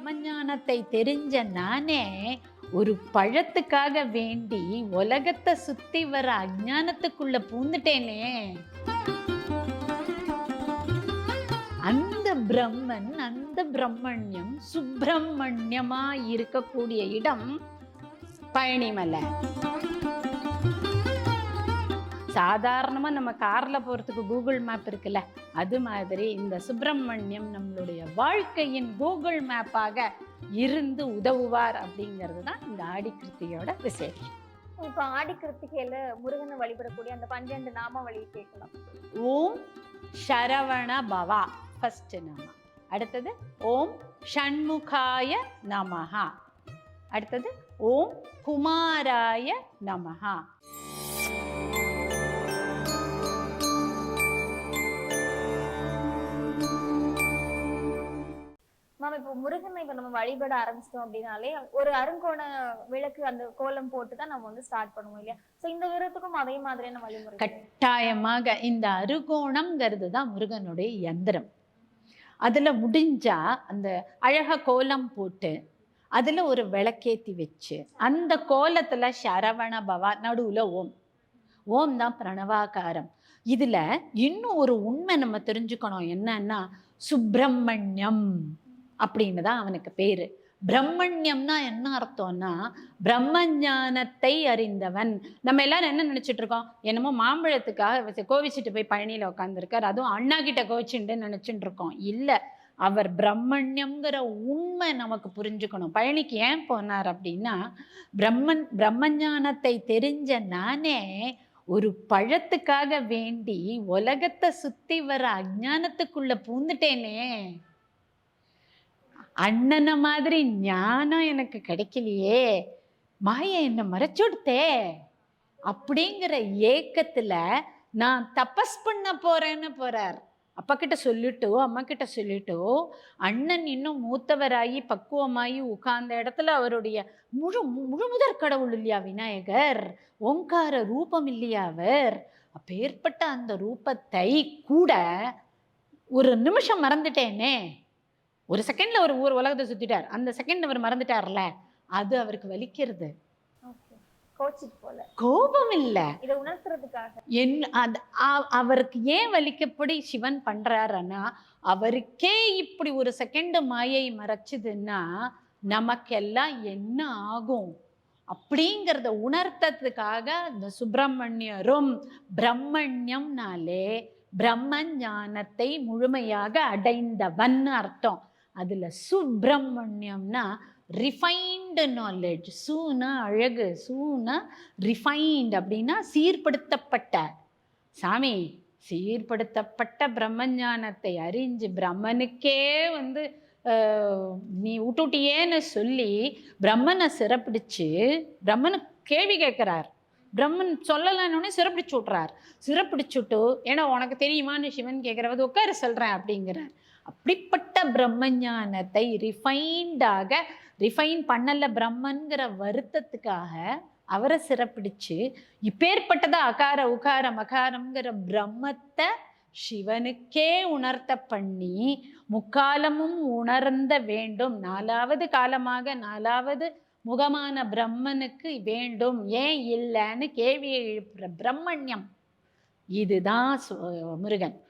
பிரம்மஞானத்தை தெரிஞ்ச நானே ஒரு பழத்துக்காக வேண்டி உலகத்தை சுத்தி வர அஞ்ஞானத்துக்குள்ள பூந்துட்டேனே. அந்த பிரம்மன் அந்த பிரம்மண்யம் சுப்பிரமணியமா இருக்கக்கூடிய இடம் பழனிமலை. சாதாரணமா நம்ம கார்ல போறதுக்கு கூகுள் மேப் இருக்குல்ல அது மாதிரி இந்த சுப்பிரமணியம் நம்மளுடைய வாழ்க்கையின் கூகுள் மேப்பாக இருந்து உதவுவார் அப்படிங்கிறது தான் இந்த ஆடி கிருத்தியோட விசேஷம். இப்ப ஆடி கிருத்திகையில முருகனை வழிபடக்கூடிய அந்த பன்னிரண்டு நாமாவளி கேட்கலாம். ஓம் சரவண பவா ஃபர்ஸ்ட் நாம. அடுத்தது ஓம் ஷண்முகாய நமஹா. அடுத்தது ஓம் குமாராய நமஹா. மேம் இப்போ முருகனை இப்ப நம்ம வழிபட ஆரம்பிச்சிட்டோம் அப்படின்னாலே ஒரு அருங்கோண விளக்கு அந்த கோலம் போட்டு தான் நம்ம வந்து ஸ்டார்ட் பண்ணுவோம் இல்லையா? சோ இந்த விரத்துக்கும் அதே மாதிரியான வழிமுறை கட்டாயமாக இந்த அருகோணம்ங்கிறது தான் முருகனுடைய யந்திரம். அதில் முடிஞ்சா அந்த அழகா கோலம் போட்டு அதில் ஒரு விளக்கேத்தி வச்சு அந்த கோலத்தில் சரவண பவா நடுவில் ஓம். ஓம் தான் பிரணவாகாரம். இதில் இன்னும் ஒரு உண்மை நம்ம தெரிஞ்சுக்கணும். என்னன்னா சுப்பிரமணியம். அப்படின்னு தான் அவனுக்கு பேர். பிரம்மண்யம்னா என்ன அர்த்தம்னா பிரம்மஞானத்தை அறிந்தவன். நம்ம எல்லாரும் என்ன நினச்சிட்டு இருக்கோம்? என்னமோ மாம்பழத்துக்காக கோவிச்சிட்டு போய் பழனியில் உட்காந்துருக்கார் அதுவும் அண்ணா கிட்ட கோவிச்சுட்டு நினச்சிட்டு இருக்கோம். இல்லை அவர் பிரம்மண்யம்ங்கிற உண்மை நமக்கு புரிஞ்சுக்கணும். பழனிக்கு ஏன் போனார் அப்படின்னா பிரம்மன் பிரம்மஞானத்தை தெரிஞ்ச நானே ஒரு பழத்துக்காக வேண்டி உலகத்தை சுற்றி வர அஜானத்துக்குள்ளே பூந்துட்டேனே அண்ணனை மாதிரி ஞானம் எனக்கு கிடைக்கலையே. மாய என்னை மறைச்சுடுத்தே அப்படிங்கிற ஏக்கத்தில் நான் தபஸ் பண்ண போறேன்னு போறார். அப்பா கிட்ட சொல்லிட்டோ அம்மா கிட்ட சொல்லிட்டோ அண்ணன் இன்னும் மூத்தவராகி பக்குவமாகி உட்கார்ந்த இடத்துல அவருடைய முழு முழு முதற் கடவுள் இல்லையா விநாயகர்? ஓங்கார ரூபம் இல்லையா அவர்? அப்பேற்பட்ட அந்த ரூபத்தை கூட ஒரு நிமிஷம் மறந்துட்டேனே. ஒரு செகண்ட்ல ஒரு ஊர் உலகத்தை சுத்திட்டார். அந்த செகண்ட் அவர் மறந்துட்டார்ல அது அவருக்கு வலிக்கிறது. கோபம் இல்லை இதை உணர்த்துறதுக்காக. என் அவருக்கு ஏன் வலிக்கப்படி சிவன் பண்றாருன்னா அவருக்கே இப்படி ஒரு செகண்ட் மாயை மறைச்சுதுன்னா நமக்கெல்லாம் என்ன ஆகும்? அப்படிங்கிறத உணர்த்ததுக்காக இந்த சுப்பிரமணியரும் பிரம்மண்யம்னாலே பிரம்ம ஞானத்தை முழுமையாக அடைந்தவன் அர்த்தம். அதில் சுப்பிரமணியம்னா ரிஃபைன்டு நாலேஜ் சூனா அழகு சூனா ரிஃபைன்ட் அப்படின்னா சீர்படுத்தப்பட்ட. சாமி சீர்படுத்தப்பட்ட பிரம்மஞானத்தை அறிஞ்சு பிரம்மனுக்கே வந்து நீ விட்டுட்டியேன்னு சொல்லி பிரம்மனை சிறப்பிடிச்சு பிரம்மனை கேள்வி கேட்குறார். பிரம்மன் சொல்லலைன்னு சிறப்பிடிச்சு விட்றார் சிறப்பிடிச்சுட்டு ஏன்னா உனக்கு தெரியுமான்னு சிவன் கேட்குறவது உட்கார சொல்கிறேன் அப்படிங்கிறார். அப்படிப்பட்ட பிரம்மஞானத்தை ரிஃபைன்டாக ரிஃபைன் பண்ணல பிரம்மன்கிற வருத்தத்துக்காக அவரை சிறப்பிடிச்சு இப்பேற்பட்டதா அகார உகாரம் அகாரம்ங்கிற பிரம்மத்தை சிவனுக்கே உணர்த்த பண்ணி முக்காலமும் உணர்ந்த வேண்டும். நாலாவது காலமாக நாலாவது முகமான பிரம்மனுக்கு வேண்டும். ஏன் இல்லைன்னு கேள்வியை எழுப்புற பிரம்மண்யம். இதுதான் சு- முருகன்.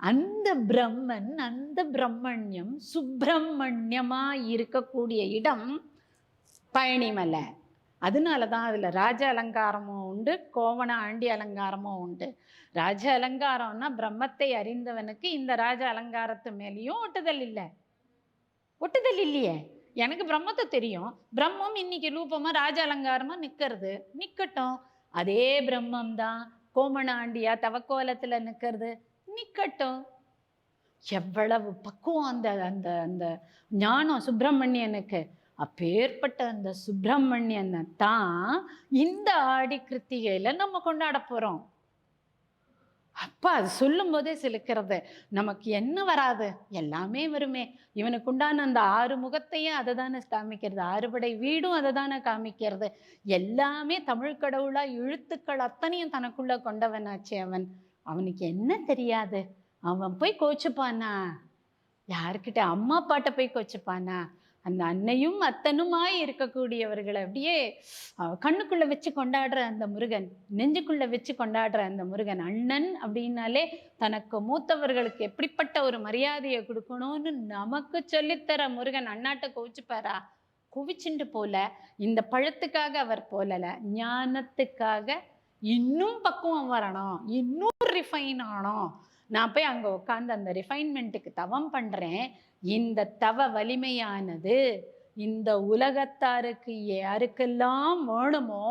அந்த பிரம்மன் அந்த பிரம்மண்யம் சுப்பிரமணியமா இருக்கக்கூடிய இடம் பழனிமலை. அதனால தான் அதில் ராஜ அலங்காரமும் உண்டு கோவண ஆண்டி அலங்காரமும் உண்டு. ராஜ அலங்காரம்னா பிரம்மத்தை அறிந்தவனுக்கு இந்த ராஜ அலங்காரத்து மேலேயும் ஒட்டுதல் இல்லை. ஒட்டுதல் இல்லையே. எனக்கு பிரம்மத்தை தெரியும். பிரம்மம் இன்னைக்கு ரூபமாக ராஜ அலங்காரமாக நிற்கிறது நிற்கட்டும் அதே பிரம்மம் தான் கோமண ஆண்டியா தவக்கோலத்தில் நிற்கிறது நிக்கட்டும். எவ்வளவு பக்குவம் அந்த அந்த அந்த ஞானம் சுப்பிரமணியனுக்கு. அப்பேற்பட்ட அந்த சுப்பிரமணியனை தான் இந்த ஆடி கிருத்திகையில நம்ம கொண்டாட போறோம். அப்பா அது சொல்லும் போதே சிலுக்கிறது. நமக்கு என்ன வராது? எல்லாமே வருமே. இவனுக்கு உண்டான அந்த ஆறு முகத்தையும் அதை தானே காமிக்கிறது. ஆறுபடை வீடும் அதை தானே காமிக்கிறது. எல்லாமே தமிழ் கடவுளாக எழுத்துக்கள் அத்தனையும் தனக்குள்ள கொண்டவனாச்சே அவன். அவனுக்கு என்ன தெரியாது? அவன் போய் கோச்சுப்பானா? யாருக்கிட்ட அம்மா அப்பாட்ட போய் கோச்சுப்பானா? அந்த அன்னையும் அத்தனுமாய் இருக்கக்கூடியவர்களை அப்படியே கண்ணுக்குள்ளே வச்சு கொண்டாடுற அந்த முருகன் நெஞ்சுக்குள்ளே வச்சு கொண்டாடுற அந்த முருகன் அண்ணன் அப்படின்னாலே தனக்கு மூத்தவர்களுக்கு எப்படிப்பட்ட ஒரு மரியாதையை கொடுக்கணும்னு நமக்கு சொல்லித்தர முருகன் அண்ணாட்ட கோவிச்சுப்பாரா? குவிச்சுண்டு போல இந்த பழத்துக்காக அவர் போலலை ஞானத்துக்காக இன்னும் பக்குவம் வரணும். இன்னும் ரிஃபைன் ஆகணும். நான் போய் அங்கே உட்காந்து அந்த ரிஃபைன்மெண்ட்டுக்கு தவம் பண்ணுறேன் இந்த தவ வலிமையானது இந்த உலகத்தாருக்கு யாருக்கெல்லாம் வேணுமோ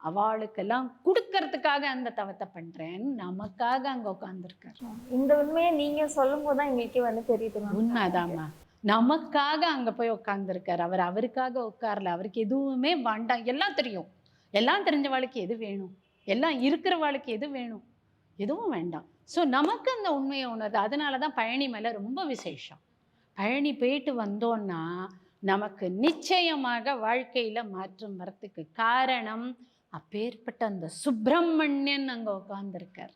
அவளுக்கெல்லாம் கொடுக்கறதுக்காக அந்த தவத்தை பண்றேன்னு நமக்காக அங்க உட்காந்துருக்காரு இந்த உண்மையை நீங்க சொல்லும் போதுதான் எங்களுக்கே வந்து தெரியுது. உண்மைதாம்மா. நமக்காக அங்க போய் உட்காந்துருக்காரு அவர் அவருக்காக உட்காரல. அவருக்கு எதுவுமே வேண்டாம். எல்லாம் தெரியும். எல்லாம் தெரிஞ்ச வாழ்க்கை எது வேணும்? எல்லாம் இருக்கிற வாழ்க்கை எது வேணும்? எதுவும் வேண்டாம். ஸோ நமக்கு அந்த உண்மையை உணருது அதனால தான் பழனி மேலே ரொம்ப விசேஷம். பழனி போயிட்டு வந்தோன்னா நமக்கு நிச்சயமாக வாழ்க்கையில் மாற்றம் வரத்துக்கு காரணம் அப்பேற்பட்ட அந்த சுப்பிரமணியன் அங்கே உட்காந்துருக்கார்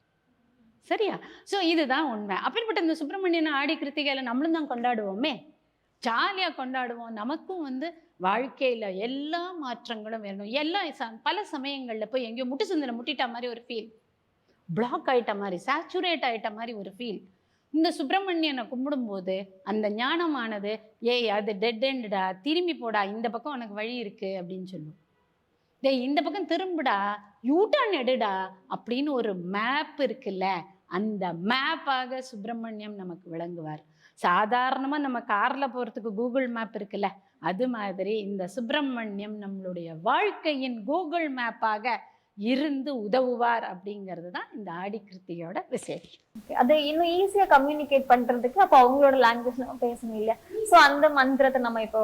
சரியா? ஸோ இதுதான் உண்மை. அப்பேற்பட்ட இந்த சுப்பிரமணியன் ஆடி கிருத்திகையில் நம்மளும் தான் கொண்டாடுவோமே. ஜாலியாக கொண்டாடுவோம். நமக்கும் வந்து வாழ்க்கையில் எல்லா மாற்றங்களும் வேணும். எல்லா பல சமயங்களில் போய் எங்கேயோ முட்டு சிந்தனை முட்டிட்ட மாதிரி ஒரு ஃபீல் பிளாக் ஆயிட்ட மாதிரி சேச்சுரேட் ஆகிட்ட மாதிரி ஒரு ஃபீல் இந்த சுப்பிரமணியனை கும்பிடும்போது அந்த ஞானமானது ஏய் அது டெட் எண்டுடா திரும்பி போடா இந்த பக்கம் உனக்கு வழி இருக்குது அப்படின்னு சொல்லும். டேய் இந்த பக்கம் திரும்புடா யூட்டர்ன் எடுடா அப்படின்னு ஒரு மேப் இருக்குல்ல அந்த மேப்பாக சுப்பிரமணியம் நமக்கு விளங்குவார். சாதாரணமாக நம்ம காரில் போகிறதுக்கு கூகுள் மேப் இருக்குல்ல அது மாதிரி இந்த சுப்பிரமணியம் நம்மளுடைய வாழ்க்கையின் கூகுள் மேப்பாக இருந்து உதவுவார் அப்படிங்கிறது தான் இந்த ஆடி கிருத்திகையோட விசேஷம் அதை இன்னும் ஈஸியா கம்யூனிகேட் பண்றதுக்கு அப்ப அவங்களோட லாங்குவேஜ் நம்ம பேசணும் இல்லையா? சோ அந்த மந்திரத்தை நம்ம இப்போ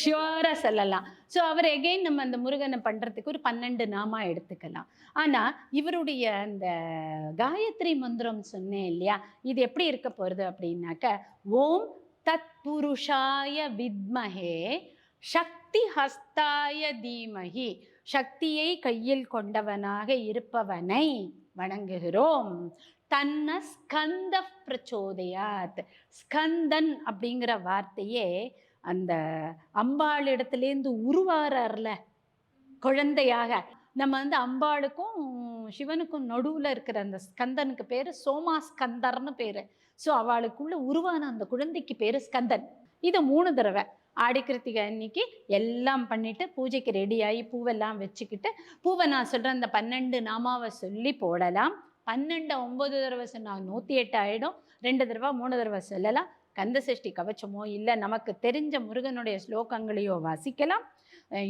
ஷியோராக சொல்லலாம். ஸோ அவர் எகெயின் நம்ம அந்த முருகனை பண்ணுறதுக்கு ஒரு பன்னெண்டு நாமா எடுத்துக்கலாம். ஆனால் இவருடைய அந்த காயத்ரி மந்திரம் சொன்னேன் இல்லையா? இது எப்படி இருக்க போகிறது அப்படின்னாக்க ஓம் தத்புருஷாய வித்மஹே சக்தி ஹஸ்தாய தீமஹி சக்தியை கையில் கொண்டவனாக இருப்பவனை வணங்குகிறோம். தன்ன ஸ்கந்த பிரச்சோதயாத். ஸ்கந்தன் அப்படிங்கிற வார்த்தையே அந்த அம்பாள் இடத்துலேருந்து உருவாரார்ல குழந்தையாக. நம்ம வந்து அம்பாளுக்கும் சிவனுக்கும் நடுவில் இருக்கிற அந்த ஸ்கந்தனுக்கு பேர் சோமா ஸ்கந்தர்னு பேர். ஸோ அவளுக்குள்ள உருவான அந்த குழந்தைக்கு பேர் ஸ்கந்தன். இதை மூணு தடவை. ஆடி கிருத்திகை அன்னைக்கு எல்லாம் பண்ணிட்டு பூஜைக்கு ரெடியாகி பூவெல்லாம் வச்சுக்கிட்டு பூவை நான் சொல்கிற அந்த பன்னெண்டு நாமாவை சொல்லி போடலாம். பன்னெண்டு ஒம்பது தடவை சொன்னால் நூற்றி எட்டு ஆகிடும் ரெண்டு தடவை மூணு தடவை சொல்லலாம். கந்த சஷ்டி கவச்சமோ இல்லை நமக்கு தெரிஞ்ச முருகனுடைய ஸ்லோகங்களையோ வாசிக்கலாம்.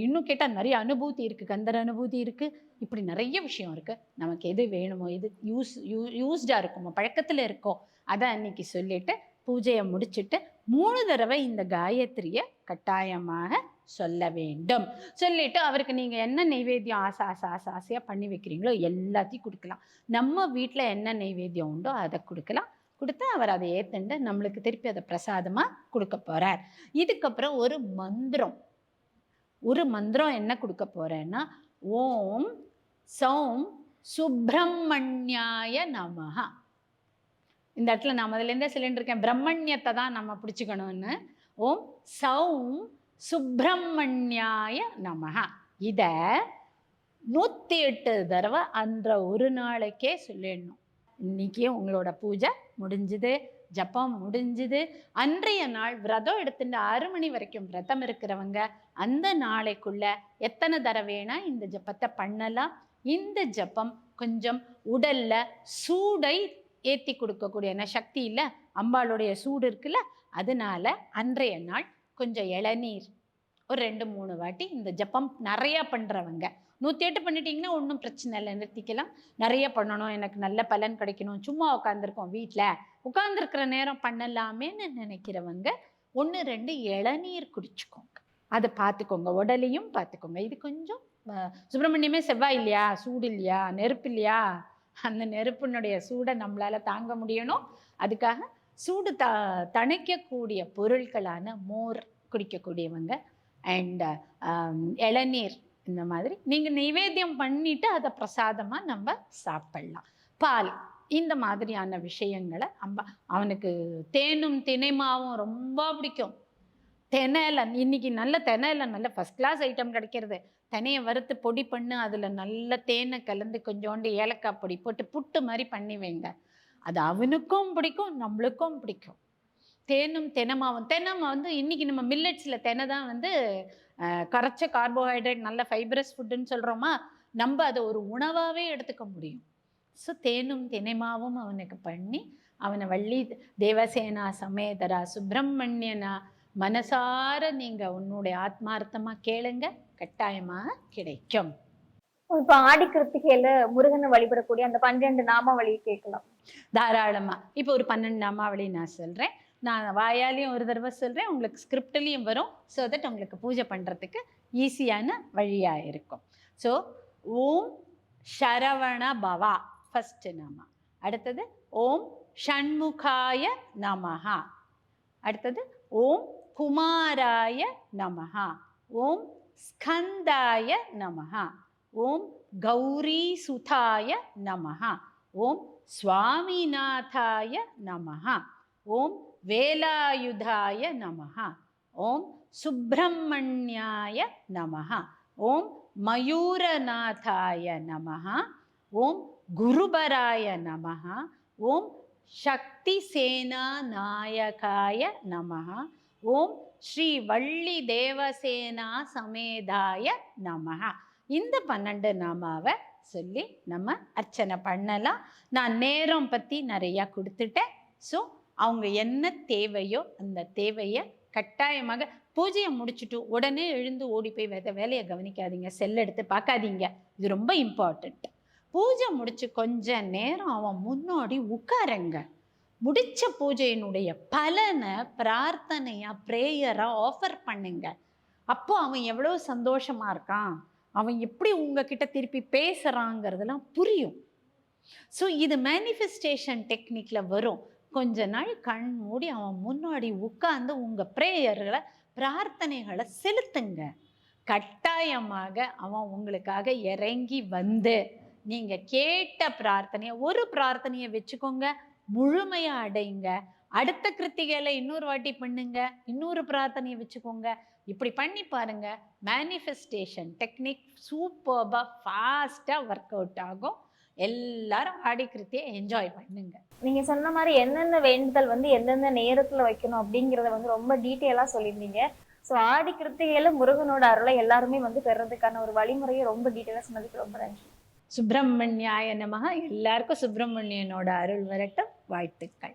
இன்னும் கேட்டால் நிறைய அனுபூதி இருக்குது கந்தர் அனுபூதி இருக்குது இப்படி நிறைய விஷயம் இருக்குது நமக்கு எது வேணுமோ எது யூஸ் யூ யூஸ்டாக இருக்குமோ பழக்கத்தில் இருக்கோ அதை அன்னைக்கு சொல்லிட்டு பூஜையை முடிச்சிட்டு மூணு தடவை இந்த காயத்ரியை கட்டாயமாக சொல்ல வேண்டும். சொல்லிட்டு அவருக்கு நீங்கள் என்ன நைவேத்தியம் ஆசை ஆசை ஆசை ஆசையாக பண்ணி வைக்கிறீங்களோ எல்லாத்தையும் கொடுக்கலாம். நம்ம வீட்டில் என்ன நைவேத்தியம் உண்டோ அதை கொடுக்கலாம். கொடுத்து அவர் அதை ஏற்றுண்டு நம்மளுக்கு திருப்பி அதை பிரசாதமாக கொடுக்க போகிறார் இதுக்கப்புறம் ஒரு மந்திரம். ஒரு மந்திரம் என்ன கொடுக்க போகிறேன்னா ஓம் சௌம் சுப்பிரமணியாய நமஹா. இந்த இடத்துல நான் முதல்லேருந்தே சொல்லிட்டுருக்கேன் பிரம்மண்யத்தை தான் நம்ம பிடிச்சிக்கணும்னு. ஓம் சௌம் சுப்பிரமணியாய நமஹா. இதை நூற்றி எட்டு தடவை அன்ற ஒரு நாளைக்கே சொல்லிடணும். இன்னைக்கே உங்களோட பூஜை முடிஞ்சுது. ஜப்பம் முடிஞ்சுது. அன்றைய நாள் விரதம் எடுத்துட்டு ஆறு மணி வரைக்கும் விரதம் இருக்கிறவங்க அந்த நாளைக்குள்ள எத்தனை தடவைனா இந்த ஜப்பத்தை பண்ணலாம். இந்த ஜப்பம் கொஞ்சம் உடல்ல சூடை ஏற்றி கொடுக்கக்கூடிய ஏன்னா சக்தி இல்லை? அம்பாளுடைய சூடு இருக்குல்ல? அதனால அன்றைய நாள் கொஞ்சம் இளநீர். ஒரு ரெண்டு மூணு வாட்டி இந்த ஜப்பம் நிறையா பண்ணுறவங்க நூற்றி எட்டு பண்ணிட்டீங்கன்னா ஒன்றும் பிரச்சனை இல்லை நிறுத்திக்கலாம். நிறைய பண்ணணும் எனக்கு நல்ல பலன் கிடைக்கணும். சும்மா உட்காந்துருக்கோம் வீட்டில் உட்காந்துருக்கிற நேரம் பண்ணலாமேன்னு நினைக்கிறவங்க ஒன்று ரெண்டு இளநீர் குடிச்சுக்கோங்க. அதை பார்த்துக்கோங்க. உடலையும் பார்த்துக்கோங்க. இது கொஞ்சம் சுப்பிரமணியமே செவ்வாய் இல்லையா? சூடு இல்லையா? நெருப்பு இல்லையா? அந்த நெருப்பினுடைய சூடை நம்மளால் தாங்க முடியணும். அதுக்காக சூடு த தணிக்கக்கூடிய பொருட்களான மோர் குடிக்கக்கூடியவங்க. அண்ட் இளநீர் இந்த மாதிரி நீங்கள் நைவேத்தியம் பண்ணிட்டு அதை பிரசாதமாக நம்ம சாப்பிடலாம். பால் இந்த மாதிரியான விஷயங்களை அம்ப அவனுக்கு தேனும் தினைமாவும் ரொம்ப பிடிக்கும். தெனையில இன்னைக்கு நல்ல தெனையில நல்ல ஃபஸ்ட் கிளாஸ் ஐட்டம் கிடைக்கிறது. தெனையை வறுத்து பொடி பண்ணு அதில் நல்ல தேனை கலந்து கொஞ்சோண்டு ஏலக்காய் பொடி போட்டு புட்டு மாதிரி பண்ணி வைங்க. அது அவனுக்கும் பிடிக்கும் நம்மளுக்கும் பிடிக்கும். தேனும் தெனமாவும் தெனம் வந்து இன்னைக்கு நம்ம மில்லட்ஸில் தெனை தான் வந்து கரைச்ச கார்போஹைட்ரேட் நல்ல ஃபைபரஸ் ஃபுட்டுன்னு சொல்கிறோமா நம்ம அதை ஒரு உணவாகவே எடுத்துக்க முடியும். ஸோ தேனும் தினைமாவும் அவனுக்கு பண்ணி அவனை வள்ளி தேவசேனா சமேதரா சுப்பிரமணியனா மனசார நீங்கள் உன்னுடைய ஆத்மார்த்தமாக கேளுங்க கட்டாயமாக கிடைக்கும். இப்ப ஆடி கிருத்திகையில முருகனை வழிபடக்கூடிய அந்த பன்னிரண்டு நாமாவளி கேட்கலாம். தாராளமாக இப்போ ஒரு பன்னெண்டு நாமாவளி நான் சொல்கிறேன் நான் வாயாலையும் ஒரு தடவை சொல்கிறேன் உங்களுக்கு ஸ்கிரிப்ட்லேயும் வரும். ஸோ தட் உங்களுக்கு பூஜை பண்ணுறதுக்கு ஈஸியான வழியாக இருக்கும். ஸோ ஓம் ஷரவண பவா. ஃபஸ்ட்டு நாம. அடுத்தது ஓம் ஷண்முகாய நமஹா. அடுத்தது ஓம் குமாராய நமஹா. ஓம் ஸ்கந்தாய நமஹா. ஓம் கௌரி சுதாய நமஹா. ஓம் சுவாமிநாதாய நமஹா. ஓம் வேலாயுதாய நமஹா. ஓம் சுப்பிரமணியாய நமஹா. ஓம் மயூரநாதாய நமஹா. ஓம் குருபராய நமஹா. ஓம் சக்தி சேனா நாயகாய நமஹா. ஓம் ஸ்ரீ வள்ளி தேவசேனா சமேதாய நமஹா. இந்த பன்னெண்டு நாமாவை சொல்லி நம்ம அர்ச்சனை பண்ணலாம். நான் நேரம் பற்றி நிறையா கொடுத்துட்டேன். ஸோ அவங்க என்ன தேவையோ அந்த தேவையை கட்டாயமாக பூஜையை முடிச்சுட்டு உடனே எழுந்து ஓடி போய் வேத வேலையை கவனிக்காதீங்க. செல் எடுத்து பார்க்காதீங்க. இது ரொம்ப இம்பார்ட்டண்ட் பூஜை முடிச்சு கொஞ்ச நேரம் அவன் முன்னாடி உட்காருங்க. முடிச்ச பூஜையினுடைய பலனை பிரார்த்தனையாக ப்ரேயராக ஆஃபர் பண்ணுங்க. அப்போ அவன் எவ்வளோ சந்தோஷமாக இருக்கான்? அவன் எப்படி உங்ககிட்ட திருப்பி பேசுகிறாங்கிறதெல்லாம் புரியும். ஸோ இது மேனிஃபெஸ்டேஷன் டெக்னிக்கில் வரும். கொஞ்ச நாள் கண் மூடி அவன் முன்னாடி உட்கார்ந்து உங்கள் ப்ரேயர்களை பிரார்த்தனைகளை செலுத்துங்க. கட்டாயமாக அவன் உங்களுக்காக இறங்கி வந்து நீங்கள் கேட்ட பிரார்த்தனையை ஒரு பிரார்த்தனையை வச்சுக்கோங்க. முழுமையாக அடைங்க அடுத்த கிருத்திகளை இன்னொரு வாட்டி பண்ணுங்க. இன்னொரு பிரார்த்தனையை வச்சுக்கோங்க. இப்படி பண்ணி பாருங்க. மேனிஃபெஸ்டேஷன் டெக்னிக் சூப்பர்பாக ஃபாஸ்ட்டாக ஒர்க் அவுட் ஆகும். எல்லாரும் ஆடி கிருத்தியை என்ஜாய் பண்ணுங்கள் நீங்க சொன்ன மாதிரி என்னென்ன வேண்டுதல் வந்து எந்தெந்த நேரத்துல வைக்கணும் அப்படிங்கறத வந்து ரொம்ப டீட்டெயிலா சொல்லியிருந்தீங்க. சோ ஆடி கிருத்திகையில முருகனோட அருளை எல்லாருமே வந்து பெறதுக்கான ஒரு வழிமுறையை ரொம்ப டீட்டெயிலா சொன்னதுக்கு ரொம்ப நன்றி. சுப்பிரமணியாய நமக. எல்லாருக்கும் சுப்பிரமணியனோட அருள் வரட்டும். வாழ்த்துக்கள்.